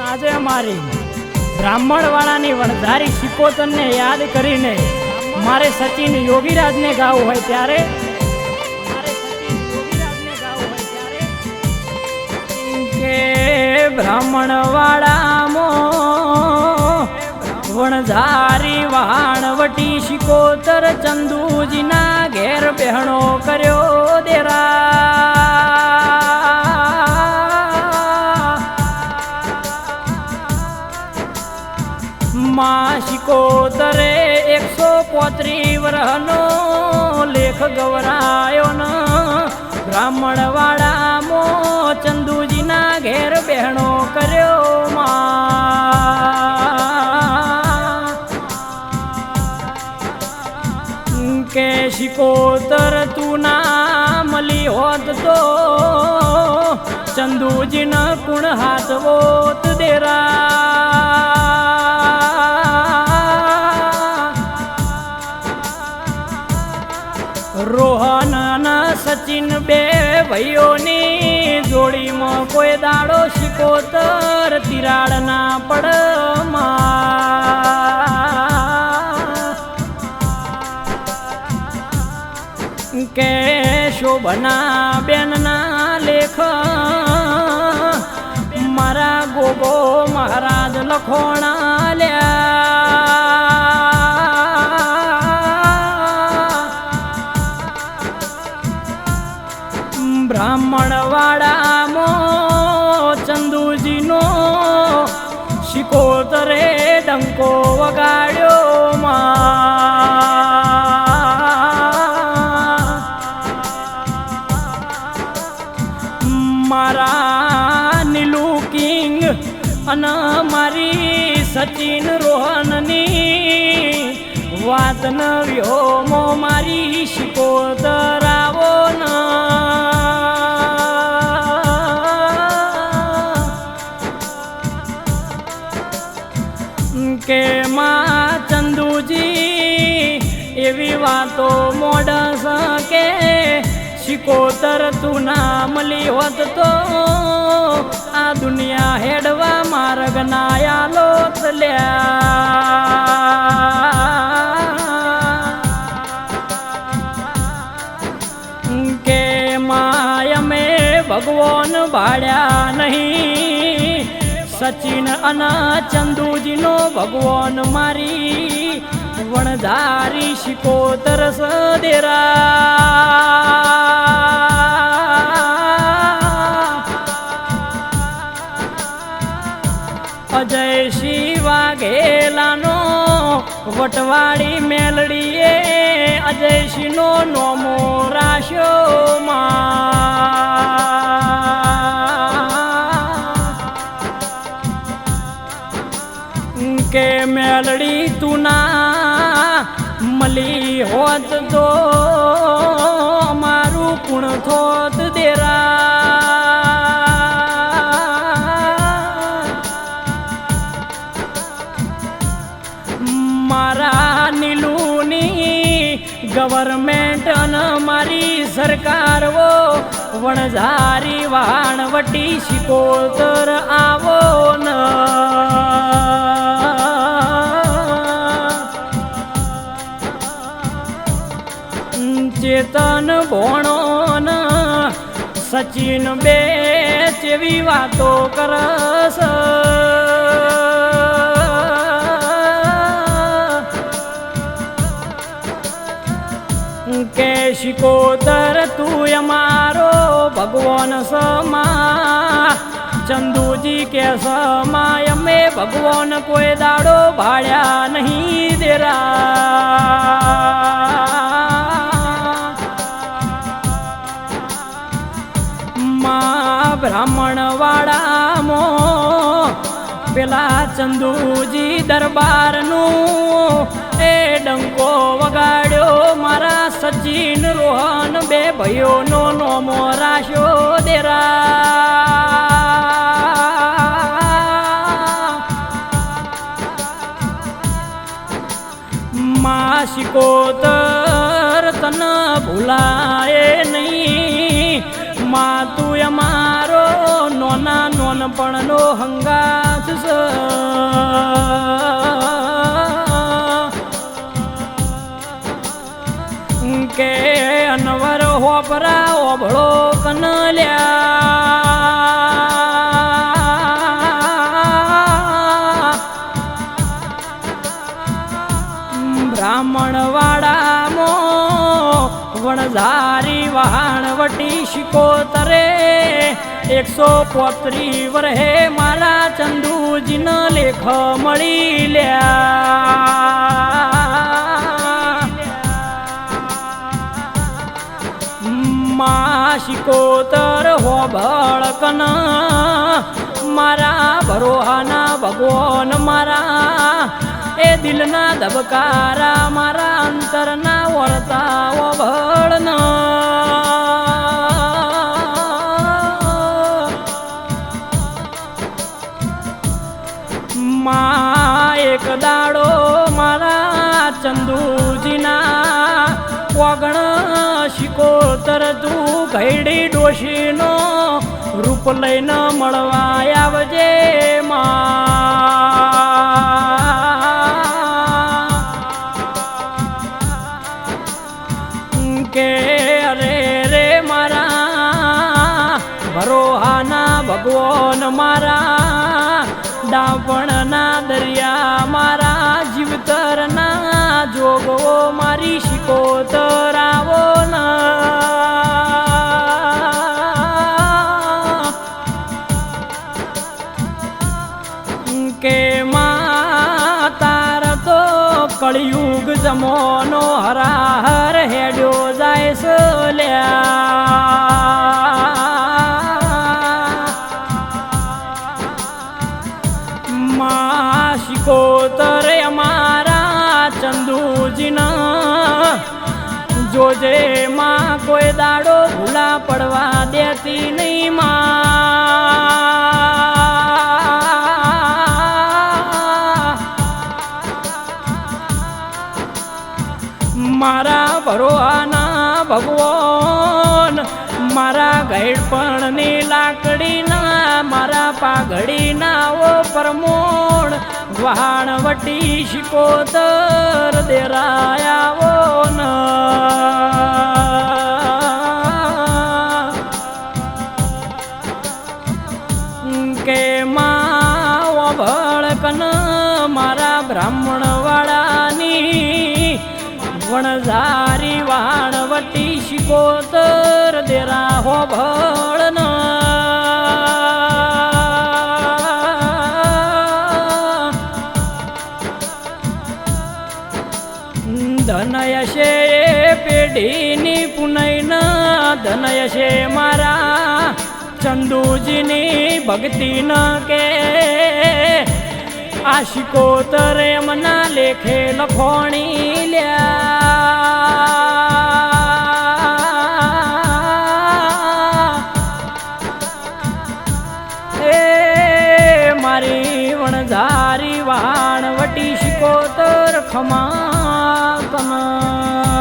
આજે અમારી બ્રાહ્મણવાળાની વણધારી શિકોતનને યાદ કરીને મારે સચિન યોગીરાજને ગાવું હોય ત્યારે બ્રાહ્મણ બ્રાહ્મણવાળામાં વણધારી વાણવટી શિકોતર ચંદુજીના ઘેર બહેણો કર્યો દેરા. માં શિકોતરે એકસો પોત્રી વર્ષનો લેખ ગવરાયો ન. બ્રાહ્મણવાળામો ચંદુજીના ઘેર બહેણો કર્યો માં કે શિકોતર તું ના મળી હોત તો ચંદુજીન કુણ હાથ વોત દેરા. દાડો શિકોતર તિરાડ ના પડમાં. કે શોભના બેનના લેખ. મારા ગોગો મહારાજ લખોણા લ્યા. બ્રાહ્મણવાડામો અને મારી સચિન રોહનની વાત ન વ્યોમો મારી શિકોતર શિકોતર તું નામ લી હોત તો. આ દુનિયા હેડવા માર્ગ નાયા લોત લ્યા. કે માય મે ભગવાન ભાડ્યા નહીં. સચિન અને ચંદુજીનો ભગવાન મારી. વણધારી શિકોતર સદેરા. અજય શિવા ઘેલાનો વટવાળી મેલડીએ અજયસિંહનો નોમો રાશો માં. કે મેલડી તું ના મળી હોત તો મારું કુણ થોત દેરા. મારા નીલુની ગવર્મેન્ટ અને મારી સરકારો વણઝારી વાણવટી શિકોતર આવો ન. ચેતન ભોણો સચિન બે જેવી વાતો કરસ. કે શિકોતર તું અમારો ભગવાન સમા. ચંદુજી કે સમા, અમે ભગવાન કોઈ દાડો ભાડ્યા નહીં દેરા. પેલા ચંદુજી દરબારનું એ ડંકો વગાડ્યો. મારા સચિન રોહન બે ભાઈઓનો નોમો રાશ્યો દેરા. માં શિકોતર તન ભૂલાય નહીં. માં નોનપણનો હંગાથ છે કે અનવર હોપરા ઓભળો કનલ્યા. બ્રાહ્મણ વાડામો વણઝારી વહાણવટી શિકોતરે એકસો પોત્રી વર્ષે મારા ચંદુજીન લેખ મળી લ્યા. મા શિકોતર હો ભળકન, મારા ભરોહાના ભગવાન મારા. એ દિલના ધબકારા મારા અંતરના વળતા ભળન મા એક દાડો મારા ચંદુજીના વગણ શિકોતર તું ઘડી ડોશીનો રૂપ લઈને મળવા આવજે માં. કળિયુગ જમોનો હરાહર હેડ્યો જાય સલ્યા. માશિકોતર અમારા ચંદુજીના જોજે માં કોઈ દાડો ભૂલા પડવા દેતી નહીં માં. મારા ભરોહાના ભગવાન. મારા ગૈડપણની લાકડીના મારા પાઘડીના ઓ પરમોણ. વહાણવટી શિકોતર દેરાયાવો ન વણઝારી વાણવટી શિકોતર દેરા હો ભળન. ધનયશે પેઢીની પુનૈના ધનયશે મારા ચંદુજીની ભક્તિ ન કે આશિકો તરે મના લેખે લખોણી લ્યા. એ મારી વણઝારી વાણ ખમા કના